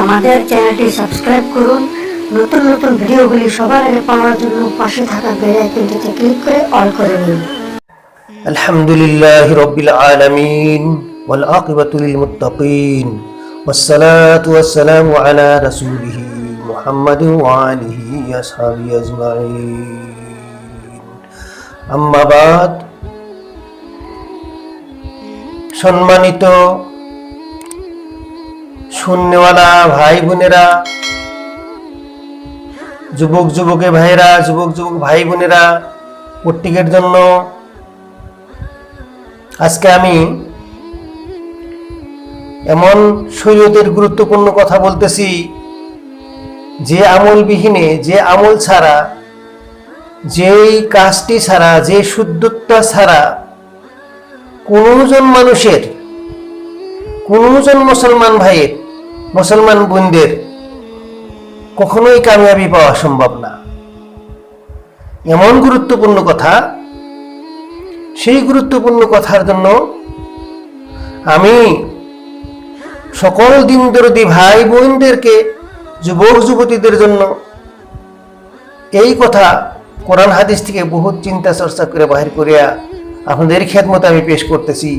আমাদের চ্যানেলটি সাবস্ক্রাইব করুন নতুন নতুন ভিডিওগুলি সবার আগে পাওয়ার জন্য পাশে থাকা বেল আইকনটিতে ক্লিক করে অল করে নিন الحمد لله رب العالمين والعاقبة للمتقين والصلاة والسلام على رسوله محمد وآله وأصحابه أجمعين أما بعد সম্মানিত শূন্যওয়ালা ভাই বোনেরা যুবক যুবকে ভাইরা যুবক যুবক ভাই বোনেরা প্রত্যেকের জন্য আজকে আমি এমন শরীয়তের গুরুত্বপূর্ণ কথা বলতেছি, যে আমলবিহীনে, যে আমল ছাড়া, যেই কাজটি ছাড়া, যে শুদ্ধতা ছাড়া কোনোজন মানুষের, কোনোজন মুসলমান ভাইয়ের মুসলমান বোনদের কখনোই কামিয়াবি পাওয়া সম্ভব না। এমন গুরুত্বপূর্ণ কথা, সেই গুরুত্বপূর্ণ কথার জন্য আমি সকল দিন দরদি ভাই বোনদেরকে, যুবক যুবতীদের জন্য এই কথা কোরআন হাদিস থেকে বহুত চিন্তা চর্চা করে বাহির করিয়া আপনাদের খেদমত আমি পেশ করতেছি,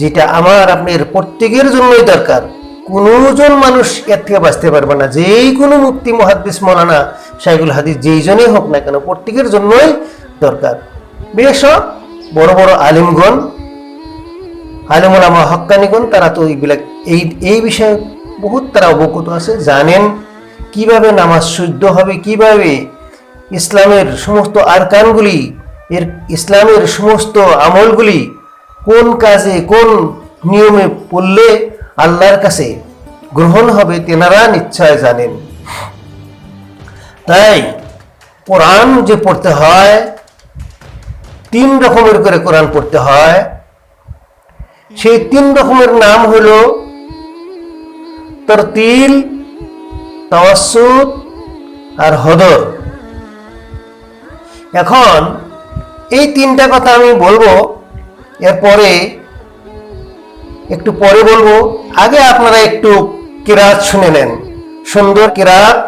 যেটা আমার আপনার প্রত্যেকের জন্যই দরকার। কোনোজন মানুষ এর থেকে বাঁচতে পারবে না। যেই কোনো মুক্তি মহাদ্দিস মৌলানা শাইগুল হাদিস যেই জনই হোক না কেন, প্রত্যেকের জন্যই দরকার। বেশ, বড় বড় আলিমগণ আলিমুলামা হক্কানিগণ তারা তো এইবিলাক এই এই বিষয়ে বহুত তারা অবগত আছে, জানেন কীভাবে নামাজ শুদ্ধ হবে, কীভাবে ইসলামের সমস্ত আরকানগুলি, এর ইসলামের সমস্ত আমলগুলি কোন কাজে, কোন নিয়মে পড়লে আল্লাহর কাছে গ্রহণ হবে তেনারা নিশ্চয় জানেন। তাই কোরআন যে পড়তে হয়, তিন রকমের করে কোরআন পড়তে হয়। সেই তিন রকমের নাম হলো তরতিল তাওয়াসুদ আর হদর। এখন এই তিনটা কথা আমি বলব, এরপরে একটু পরে বলব, আগে আপনারা একটু কিরাত শুনে নেন। সুন্দর কেরাত,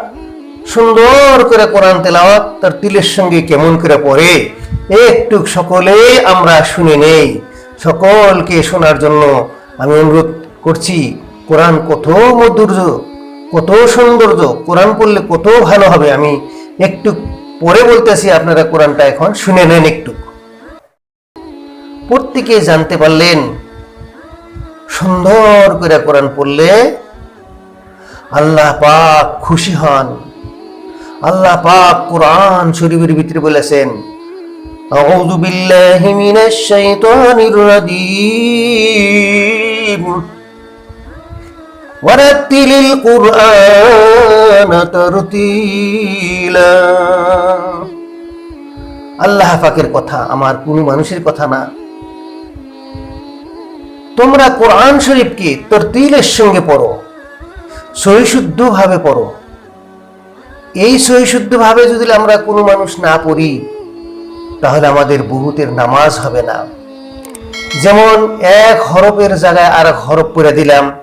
সুন্দর করে কোরআন তেলাওয়াত, তার তিলের সঙ্গে কেমন করে পড়ে, একটু সকলে আমরা শুনে নেই। সকলকে শোনার জন্য আমি অনুরোধ করছি, কোরআন কত মধুর্য, কত সৌন্দর্য, কোরআন পড়লে কত ভালো হবে আমি একটু পরে বলতেছি, আপনারা কোরআনটা এখন শুনে নেন একটু। প্রত্যেকে জানতে পারলেন সুন্দর করে কোরআন পড়লে আল্লাহ পাক খুশি হন আল্লাহ পাক কোরআন শরীফের ভিতরে বলেছেন أعوذ بالله من الشيطان الرجيم ورتل القرآن ترتيلا আল্লাহ পাকের কথা আমার কোনো মানুষের কথা না তোমরা কোরআন শরীফকে তরতিলের সঙ্গে পড়ো সহিশুদ্ধ ভাবে পড়ো। এই সহিশুদ্ধ ভাবে যদি আমরা কোনো মানুষ না পড়ি, তাহলে আমাদের বহুতের নামাজ হবে না। যেমন এক হরফের জায়গায় আর এক হরফ পড়ে দিলাম।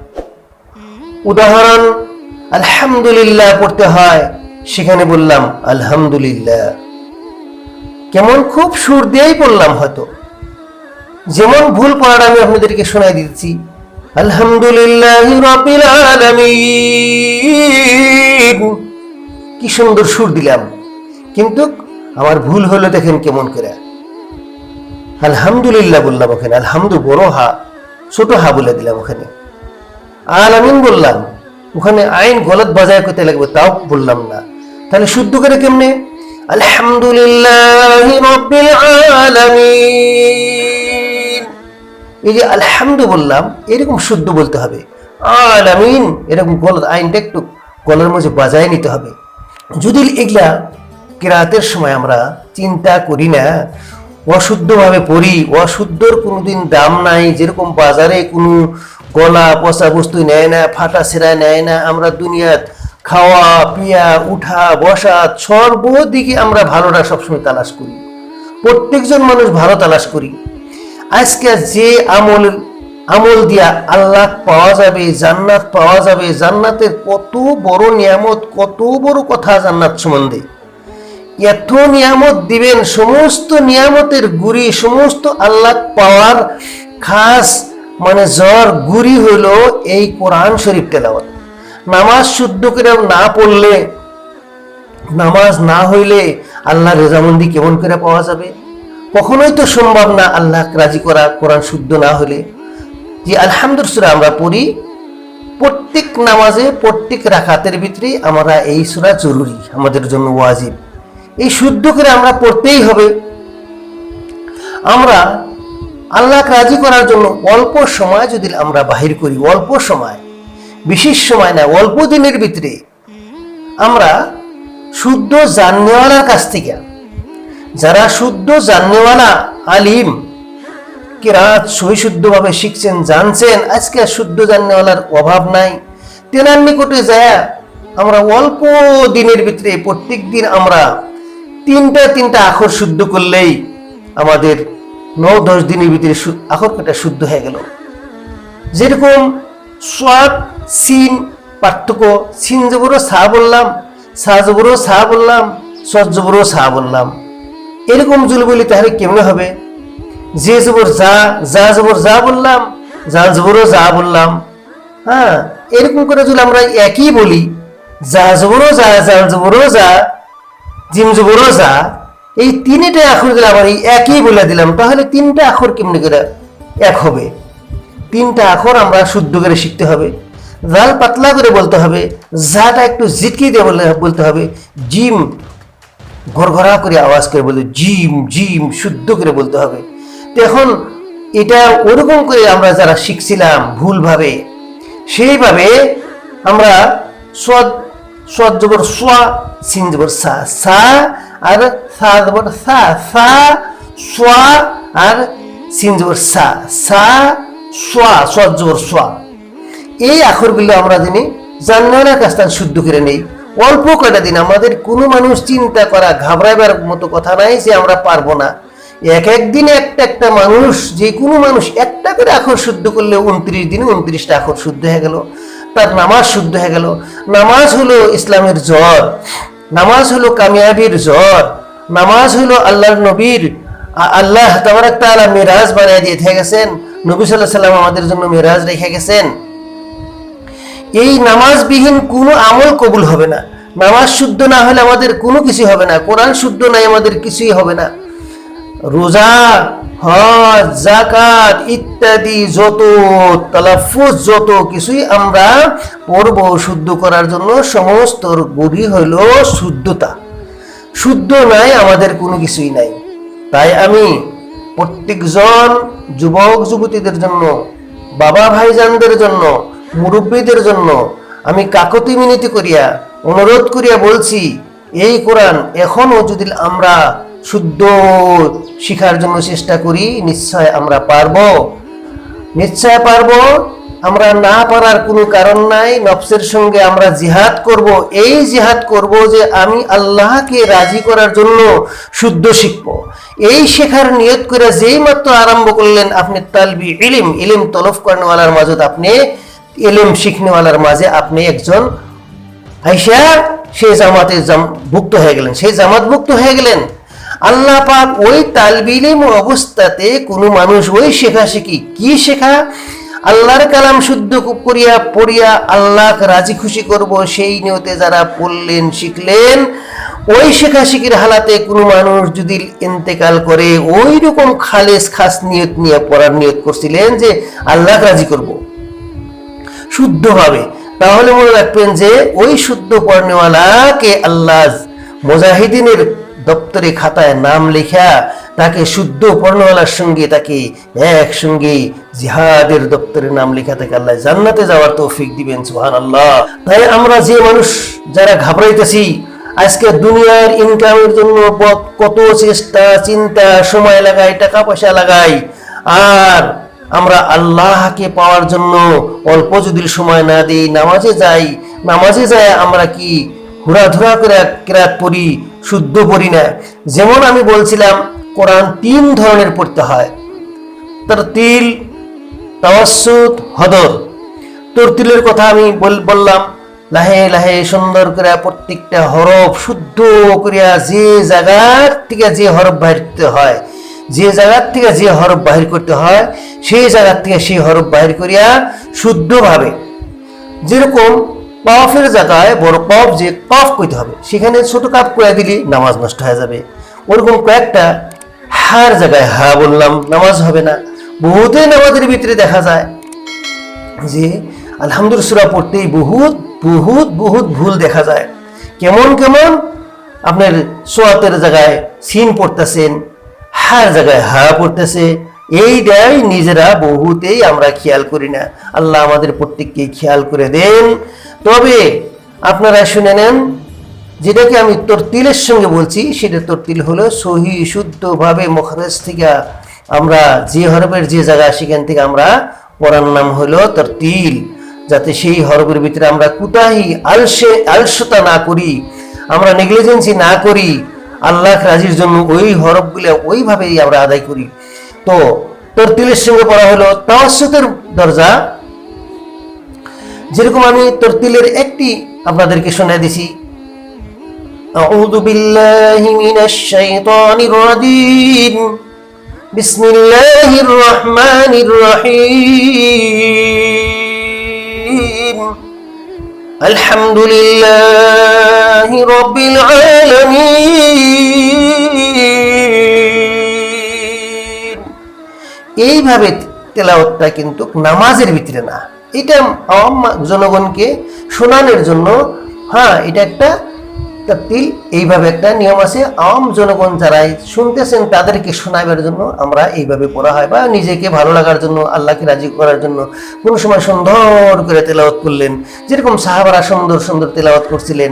উদাহরণ, আলহামদুলিল্লাহ পড়তে হয়, সেখানে বললাম, আলহামদুলিল্লাহ। কেমন? খুব সুর দিয়েই পড়লাম হয়তো। যেমন ভুল পড়াটা আমি আপনাদেরকে শোনাই দিচ্ছি। আলহামদুলিল্লাহ রাব্বিল আলামিন। কি সুন্দর সুর দিলাম। কিন্তু আমার ভুল হলো দেখেন কেমন করে। আলহামদুলিল্লাহ বললাম ওখানে, আলহামদু বড় হা, ছোট হা বলে দিলাম ওখানে। আলামিন বললাম, ওখানে আইন গলত বাজায় করতে লাগবে, তাও বললাম না। তাহলে শুদ্ধ করে কেমনে? আলহামদুলিল্লাহ রব্বিল আলামিন। এই যে আলহামদু বললাম, এরকম শুদ্ধ বলতে হবে। আলামিন, এরকম গলত আইনটা একটু গলার মধ্যে বাজায় নিতে হবে। যদি এগুলা কেরাতের সময় আমরা চিন্তা করি না, অশুদ্ধভাবে পড়ি, অশুদ্ধর কোনোদিন দাম নাই, যেরকম বাজারে কোনো গলা পচা বস্তু নেয় না, ফাটা সেরা নেয় না, আমরা দুনিয়াত খাওয়া, পিয়া, উঠা, বসা, সর্বদিকে আমরা ভালোটা সবসময় তালাশ করি। প্রত্যেকজন মানুষ ভালো তালাশ করি। আজকে যে আমল আমল দিয়া আল্লাহ পাওয়া যাবে, জান্নাত পাওয়া যাবে, জান্নাতের কত বড় নিয়ামত, কত বড় কথা জান্নাত সম্বন্ধে। এত নিয়ামত দিবেন, সমস্ত নিয়ামতের গুড়ি, সমস্ত আল্লাহ পাওয়ার খাস মানে জ্বর গুড়ি হইল এই কোরআন শরীফ তেলাওয়াত। নামাজ শুদ্ধ করে না পড়লে, নামাজ না হইলে আল্লাহ রেজামন্দি কেমন করে পাওয়া যাবে? কখনোই তো সম্ভব না আল্লাহ রাজি করা কোরআন শুদ্ধ না হলে। যে আলহামদুলিল্লাহ আমরা পড়ি, প্রত্যেক নামাজে, প্রত্যেক রাখাতের ভিতরে আমরা এই সুরা জরুরি, আমাদের জন্য ওয়াজিব। এই শুদ্ধ করে আমরা পড়তেই হবে। আমরা আল্লাহ রাজি করার জন্য অল্প সময় যদি আমরা বাহির করি, অল্প সময়, বিশেষ সময় না, অল্প দিনের ভিতরে আমরা শুদ্ধ জাননেওয়ালার কাছ থেকে যারা শুদ্ধ জাননেওয়ালা আলিম, কিরাত সহিশুদ্ধভাবে শিখছেন, জানছেন, আজকে শুদ্ধ জাননেওয়ালার অভাব নাই। তেনার নিকটে যায়, আমরা অল্প দিনের ভিতরে প্রত্যেক দিন আমরা তিনটা তিনটা আখর শুদ্ধ করলেই আমাদের ন দশ দিনের ভিতরে আখর কটা শুদ্ধ হয়ে গেল। যেরকম সোয়াদ সিন, পার্থক্য, সিন জবরও সা বললাম সা জবরও সা বললাম সৎ জবরও সা বললাম। এরকম জুল বলি তাহলে কেমনে হবে? যে জবর যা যা জবর যা বললাম, যা জবরও যা বললাম হ্যাঁ? এরকম করে যদি আমরা একই বলি, যা জবরও যা যা জবরও যা, জিম জবরও যা, এই তিনটা আখর দিলে আবার এই একই বলে দিলাম, তাহলে তিনটা আখর কেমনি করে এক হবে? তিনটা আখর আমরা শুদ্ধ করে শিখতে হবে। জাল পাতলা করে বলতে হবে, জাটা একটু জিটকি দিয়ে বলে বলতে হবে, জিম ঘরঘরা করে আওয়াজ করে বলতে জিম জিম, শুদ্ধ করে বলতে হবে। তো এখন এটা ওরকম করে আমরা যারা শিখছিলাম ভুলভাবে, সেইভাবে আমরা সদ সদ জবর সোয়া সিন জবর সা সা আর সা জবর সা সা সোয়া আর সিন জবর সা সা সোয়া সদ জবর সোয়া এই আখরগুলো আমরা দিনে জান্নার কাছ থেকে শুদ্ধ করে নেই। অল্প কয়টা দিন, আমাদের কোনো মানুষ চিন্তা করা, ঘাবড়াইবার মতো কথা নাই যে আমরা পারব না। এক এক দিনে একটা একটা মানুষ, যে কোনো মানুষ একটা করে আখর শুদ্ধ করলে উনত্রিশ দিনে উনত্রিশটা আখর শুদ্ধ হয়ে গেল। তার নামাজ শুদ্ধ হয়ে গেল। নামাজ হলো ইসলামের জ্বর, নামাজ হলো কামিয়াবির জ্বর, নামাজ হলো আল্লাহর নবীর আল্লাহ তাবার একটা মেরাজ বানিয়ে দিয়ে গেছেন। নবী সাল্লাহ সাল্লাম আমাদের জন্য মেরাজ রেখে গেছেন। এই নামাজবিহীন কোনো আমল কবুল হবে না। নামাজ শুদ্ধ না হলে আমাদের কোনো কিছু হবে না। কোরআন শুদ্ধ নাই, আমাদের কিছুই হবে না। রোজা, হজ জাকাত ইত্যাদি যত, তালাফুজ যত কিছুই আমরা পড়ব শুদ্ধ করার জন্য, সমস্ত গুড়ি হইল শুদ্ধতা। শুদ্ধ নাই, আমাদের কোনো কিছুই নাই। তাই আমি প্রত্যেকজন যুবক যুবতীদের জন্য, বাবা ভাইজানদের জন্য মুরব্বীদের জন্য আমি কাকতি মিনতি করিয়া, অনুরোধ করিয়া বলছি, এই কোরআন এখনও যদি আমরা শুদ্ধ শিখার জন্য চেষ্টা করি, নিশ্চয় আমরা পারব। নিশ্চয় পারব, আমরা না পারার কোনো কারণ নাই, নফসের সঙ্গে আমরা জিহাদ করব। এই জিহাদ করব যে আমি আল্লাহকে রাজি করার জন্য শুদ্ধ শিখব। এই শেখার নিয়ত করে যেই মাত্র আরম্ভ করলেন আপনি তালবি ইলিম ইলিম তলফ করেনওয়ালার মাঝে আপনি ইলিম শিখনেওয়ালার মাঝে আপনি একজন আইসা সেই জামাতে জাম- ভুক্ত হয়ে গেলেন। সেই জামাত জামাতভুক্ত হয়ে গেলেন। আল্লাহ পাক ওই তালবিলিম অবস্থাতে কোনো মানুষ ওই শেখা শিখি। কি শেখা? আল্লাহর কালাম শুদ্ধ করিয়া পড়িয়া আল্লাহ রাজি খুশি করব, সেই নিয়তে যারা পড়লেন, শিখলেন, ওই শেখা শিখির হালাতে কোনো মানুষ যদি ইন্তেকাল করে ওই রকম খালেস খাস নিয়ত নিয়ে পড়ার নিয়ত করছিলেন যে আল্লাহ রাজি করব। শুদ্ধভাবে। তাহলে মনে রাখবেন যে ওই শুদ্ধ পড়নেওয়ালাকে আল্লাহ মুজাহিদিনের দপ্তরে খাতায় নাম লেখা, তাকে শুদ্ধ পড়নেওয়ালার সঙ্গে, তাকে একসঙ্গে জিহাদের দপ্তরে নাম লেখা, তাকে আল্লাহ জান্নাতে যাওয়ার তৌফিক দিবেন সুহান আল্লাহ তাই আমরা যে মানুষ, যারা ঘাবড়াইতেছি, আজকে দুনিয়ার ইনকামের জন্য কত চেষ্টা, চিন্তা, সময় লাগাই, টাকা পয়সা লাগাই, আর আমরা আল্লাহকে পাওয়ার জন্য অল্প যদি সময় না দিই, নামাজে যাই, নামাজে যায় আমরা কি ঘোরাধুরা করে কেরাত পড়ি, শুদ্ধ পড়ি না? যেমন আমি বলছিলাম, কোরআন তিন ধরনের পড়তে হয়। তার তিল তাওয়াসুদ হদর। তোর তিলের কথা আমি বল- বললাম, লাহে লাহে সুন্দর করে প্রত্যেকটা হরফ শুদ্ধ করিয়া যে জায়গার থেকে যে হরফ বাহির করতে হয় যে জায়গার থেকে যে হরফ বাহির করতে হয়, সেই জায়গার থেকে সেই হরফ বাহির করিয়া শুদ্ধভাবে যেরকম কফের জায়গায় বড় কফ যে কফ কইতে হবে, সেখানে ছোট কাপ করে দিলে নামাজ নষ্ট হয়ে যাবে। ওরকম কয়েকটা হার জায়গায় হা বললাম, নামাজ হবে না। বহুতেই নামাজের ভিতরে দেখা যায় যে আলহামদুলিল্লাহ পড়তেই বহুত বহুত বহুত ভুল দেখা যায়। কেমন কেমন? আপনার সোয়াতের জায়গায় সিন পড়তেছেন হার জায়গায় হা পড়তেছে এই দেয় নিজেরা বহুতেই আমরা খেয়াল করি না। আল্লাহ আমাদের প্রত্যেককে খেয়াল করে দেন। তবে আপনারা শুনে নেন, যেটাকে আমি তরতিলের সঙ্গে বলছি, সেটা তরতিল হলো সহি শুদ্ধভাবে মখরাজ থেকে আমরা যে হরবের যে জায়গা সেখান থেকে আমরা পড়ার নাম হলো তরতিল। যাতে সেই হরবের ভিতরে আমরা কুতাহি আলসে আলসতা না করি, আমরা নেগলিজেন্সি না করি আল্লাহ রাজির জন্য ওই হরফগুলো ওইভাবেই আমরা আদায় করি তো তরতিলের সঙ্গে পড়া হলো তাওয়াসুতের দরজা যেরকম আমি তরতিলের একটি আপনাদেরকে শোনা দিছি أعوذ بالله من الشيطان الرجيم بسم الله الرحمن الرحيم الحمد لله رب العالمين এইভাবে তেলাওয়াতটা কিন্তু নামাজের ভিতরে না এটা আওয়াম জনগণকে শোনানোর জন্য হ্যাঁ এটা একটা তাপ্তিল এইভাবে একটা নিয়ম আছে আওয়াম জনগণ যারা শুনতেছেন তাদেরকে শোনাবার জন্য আমরা এইভাবে পড়া হয় বা নিজেকে ভালো লাগার জন্য আল্লাহকে রাজি করার জন্য কোনো সময় সুন্দর করে তেলাওয়াত করলেন যেরকম সাহাবারা সুন্দর সুন্দর তেলাওয়াত করছিলেন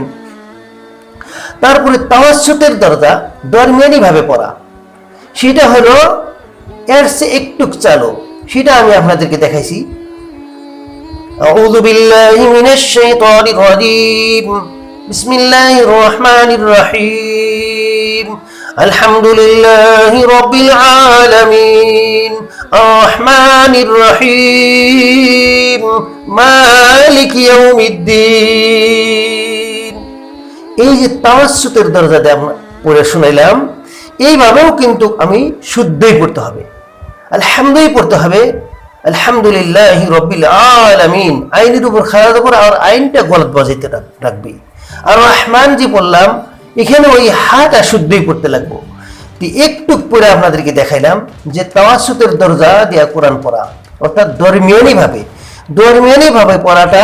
তারপরে তাওয়াসুতের দরজা দরমিয়ানি ভাবে পড়া সেটা হলো এর সে একটু চালো সেটা আমি আপনাদেরকে দেখাইছি أعوذ بالله من الشيطان الرجيم بسم الله الرحمن الرحيم الحمد لله رب العالمين الرحمن الرحيم مالك يوم الدين এই যে তাওয়াসুতের দরজাতে আমরা পড়ে শুনাইলাম এইভাবেও কিন্তু আমি শুদ্ধই পড়তে হবে আলহামদুই পড়তে হবে আলহামদুলিল্লাহ রব্বিল আলামিন আইনের উপর খারাপ উপর আর আইনটা গলত বাজাইতে রাখ- রাখবে আর রহমান যে বললাম, এখানে ওই হাটা শুদ্ধই পড়তে লাগবো। একটু পরে আপনাদেরকে দেখাইলাম যে তাওয়াসুতের দরজা দিয়া কোরআন পড়া, অর্থাৎ দরমিয়ানি ভাবে দরমিয়ানি ভাবে পড়াটা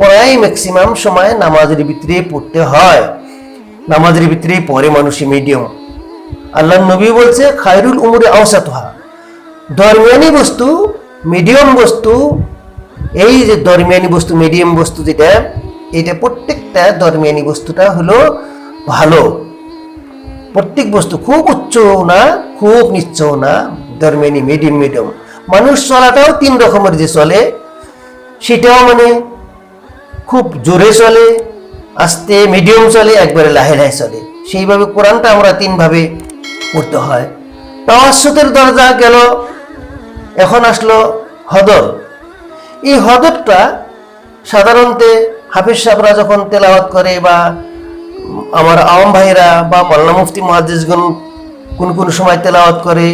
পড়াই ম্যাক্সিমাম সময় নামাজের ভিতরে পড়তে হয়। নামাজের ভিতরে পড়ে মানুষই মিডিয়াম আল্লাহ নবী বলছে, খায়রুল উমরে আওসাতহা। দরমিয়ানি বস্তু মিডিয়াম বস্তু, এই যে দরমিয়ানি বস্তু মিডিয়াম বস্তু যেটা এটা প্রত্যেকটা দরমিয়ানি বস্তুটা হলো ভালো। প্রত্যেক বস্তু খুব উচ্চ না খুব নিচ্চ না দরমিয়ানি মিডিয়াম মিডিয়াম মানুষ চলাটাও তিন রকমের যে চলে, সেটাও মানে খুব জোরে চলে, আস্তে মিডিয়াম চলে, একবারে লাহে লাহে চলে। সেইভাবে কোরআনটা আমরা তিনভাবে পড়তে হয়। তাওয়াসুতের দরজা গেল, এখন আসলো হদর। এই হদরটা সাধারণত হাফিজ সাহেবরা যখন তেলাওয়াত করে বা আমার আওয়াম ভাইরা বা মাল্লা মুফতি মহাদিসগণ কোন কোন সময় তেলাওয়াত করে,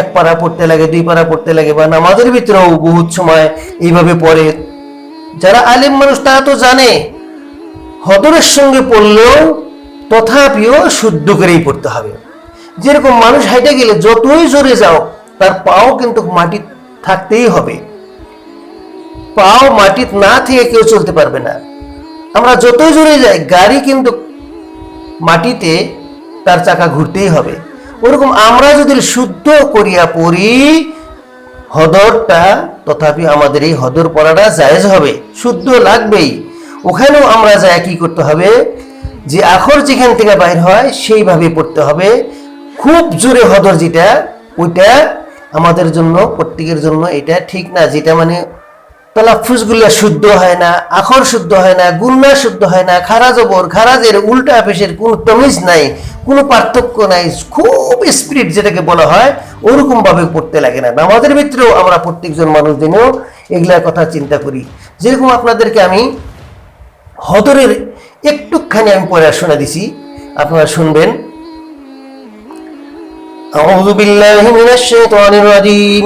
এক পারা পড়তে লাগে, দুই পারা পড়তে লাগে বা নামাজের ভিতরেও বহুত সময় এইভাবে পড়ে। যারা আলিম মানুষ তারা তো জানে, হদরের সঙ্গে পড়লেও তথাপিও শুদ্ধ করেই পড়তে হবে। যেরকম মানুষ হাইটে গেলে যতই জোরে যাও, তার পাও কিন্তু মাটি থাকতেই হবে। পাও মাটিত না থেকে কেউ চলতে পারবে না। আমরা যতই জোরে যাই, গাড়ি কিন্তু মাটিতে তার চাকা ঘুরতেই হবে। ওরকম আমরা যদি শুদ্ধ করিয়া পড়ি, হদরটা তথাপি আমাদের এই হদর পড়াটা জায়েজ হবে, শুদ্ধ লাগবেই। ওখানেও আমরা যা কি করতে হবে, যে আখর যেখান থেকে বাইর হয়, সেইভাবে পড়তে হবে। খুব জোরে হদর যেটা, ওইটা আমাদের জন্য, প্রত্যেকের জন্য এটা ঠিক না, যেটা মানে তলাফুজগুলো শুদ্ধ হয় না আখর শুদ্ধ হয় না গুন্না শুদ্ধ হয় না খারা জবর খারাজের উল্টা পেশের কোনো তমিজ নাই কোনো পার্থক্য নাই খুব স্পিরিট যেটাকে বলা হয় ওরকম ভাবে পড়তে লাগে না নামাজের ভিতরেও আমরা প্রত্যেকজন মানুষ দিনেও এগুলার কথা চিন্তা করি যেরকম আপনাদেরকে আমি হদরের একটুখানি আমি পড়ে শোনা দিছি আপনারা শুনবেন أعوذ بالله من الشيطان الرجيم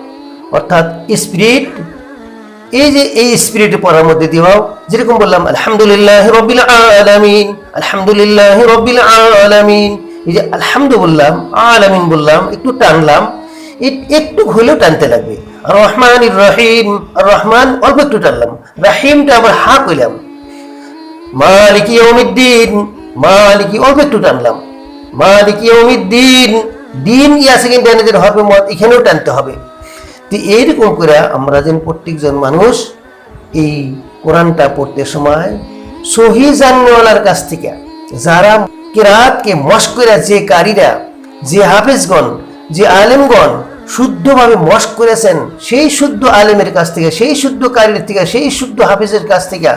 অর্থাৎ স্পিরিট এই যে এই স্পিরিট পড়ার মধ্যে দিও যেরকম বললাম, আলহামদুলিল্লাহ রবিল আলামিন, আলহামদুলিল্লাহ রবিল আলামিন। এই যে আলহামদু বললাম, আলামিন বললাম, একটু টানলাম একটু হলেও টানতে লাগবে। রহমান রহিম রহমান অল্প একটু টানলাম, রাহিমটা আবার হা কইলাম, মালিকি ইয়াউমিদ্দিন মালিকি অল্প একটু টানলাম, মালিকি ইয়াউমিদ্দিন দিন ইয়া সেকেন্ড টানে হবে মত এখানেও টানতে হবে। তো এইরকম করে আমরা যেন প্রত্যেকজন মানুষ এই কোরআনটা পড়তে সময় সহি জাননেওয়ালার কাছ থেকে, যারা কেরাতকে মস্ক করে যে কারীরা, যে হাফেজগণ, যে আলেমগণ শুদ্ধভাবে মস্ক করেছেন, সেই শুদ্ধ আলেমের কাছ থেকে, সেই শুদ্ধ কারীর থেকে, সেই শুদ্ধ হাফেজের কাছ থেকে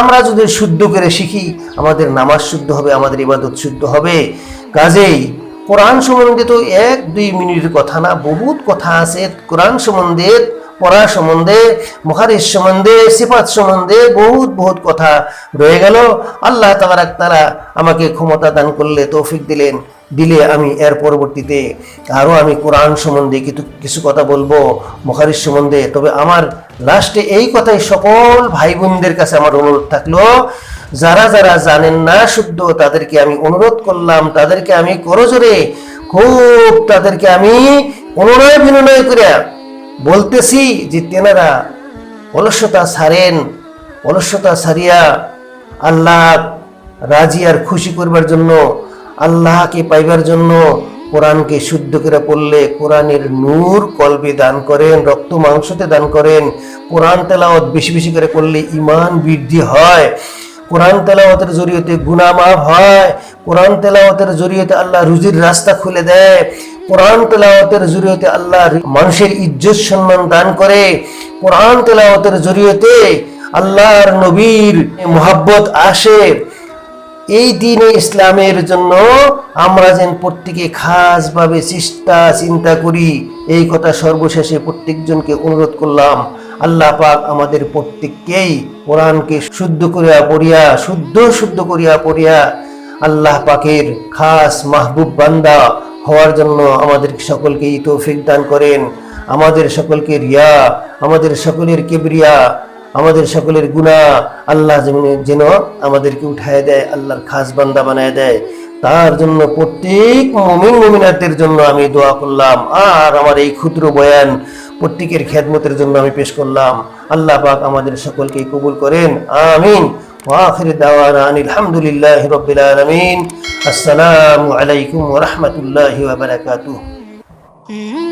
আমরা যদি শুদ্ধ করে শিখি, আমাদের নামাজ শুদ্ধ হবে, আমাদের ইবাদত শুদ্ধ হবে। কাজেই কোরআন সম্বন্ধে তো এক, দুই মিনিটের কথা না, বহুত কথা আছে। কোরআন সম্বন্ধে, পড়া সম্বন্ধে মহারিস সম্বন্ধে, সিফাত সম্বন্ধে বহুত বহুত কথা রয়ে গেল। আল্লাহ তাবারাক তারা আমাকে ক্ষমতা দান করলে, তৌফিক দিলেন, দিলে আমি এর পরবর্তীতে আরও আমি কোরআন সম্বন্ধে কিছু কিছু কথা বলব মহারিস সম্বন্ধে। তবে আমার লাস্টে এই কথাই সকল ভাই বোনদের কাছে আমার অনুরোধ থাকল যারা যারা জানেন না শুদ্ধ, তাদেরকে আমি অনুরোধ করলাম, তাদেরকে আমি করজোরে খুব তাদেরকে আমি অনুনয় বিনয় করে বলতেছি যে, তেনারা অলস্যতা ছাড়েন অলস্যতা ছাড়িয়া আল্লাহ রাজি আর খুশি করবার জন্য, আল্লাহকে পাইবার জন্য কোরআনকে শুদ্ধ করে পড়লে কোরআনের নূর কলবে দান করেন, রক্ত মাংসতে দান করেন, কোরআন তেলাওয়াত বেশি বেশি করে করলে ইমান বৃদ্ধি হয়। কোরআন তেলাওয়াতের জরিয়তে গুনামাফ হয়, কোরআন তেলাওয়াতের জরিয়তে আল্লাহ রুজির রাস্তা খুলে দেয়, কোরআন তেলাওয়াতের জরিয়তে আল্লাহ মানুষের ইজ্জত সম্মান দান করে, কোরআন তেলাওয়াতের জরিয়তে আল্লাহর নবীর মোহাব্বত আসে। এই দিনে ইসলামের জন্য আমরা যেন প্রত্যেকে খাসভাবে চেষ্টা চিন্তা করি। এই কথা সর্বশেষে প্রত্যেকজনকে অনুরোধ করলাম। আল্লাহ পাক আমাদের প্রত্যেককেই কোরআনকে শুদ্ধ করিয়া পড়িয়া, শুদ্ধ শুদ্ধ করিয়া পড়িয়া আল্লাহ পাকের খাস মাহবুব বান্দা হওয়ার জন্য আমাদের সকলকেই তৌফিক দান করেন। আমাদের সকলকে রিয়া, আমাদের সকলের কেবরিয়া, আমাদের সকলের গুণা আল্লাহ যেন- আমাদেরকে উঠায় দেয়, আল্লাহর খাস বান্দা বানায় দেয়। তার জন্য প্রত্যেক মমিন মমিনাদের জন্য আমি দোয়া করলাম। আর আমার এই ক্ষুদ্র বয়ান প্রত্যেকের খেদমতের জন্য আমি পেশ করলাম আল্লাহ পাক আমাদের সকলকে কবুল করেন আমিন وآخر دعوانا أن الحمد لله رب العالمين السلام عليكم ورحمة الله وبركاته Mm-hmm.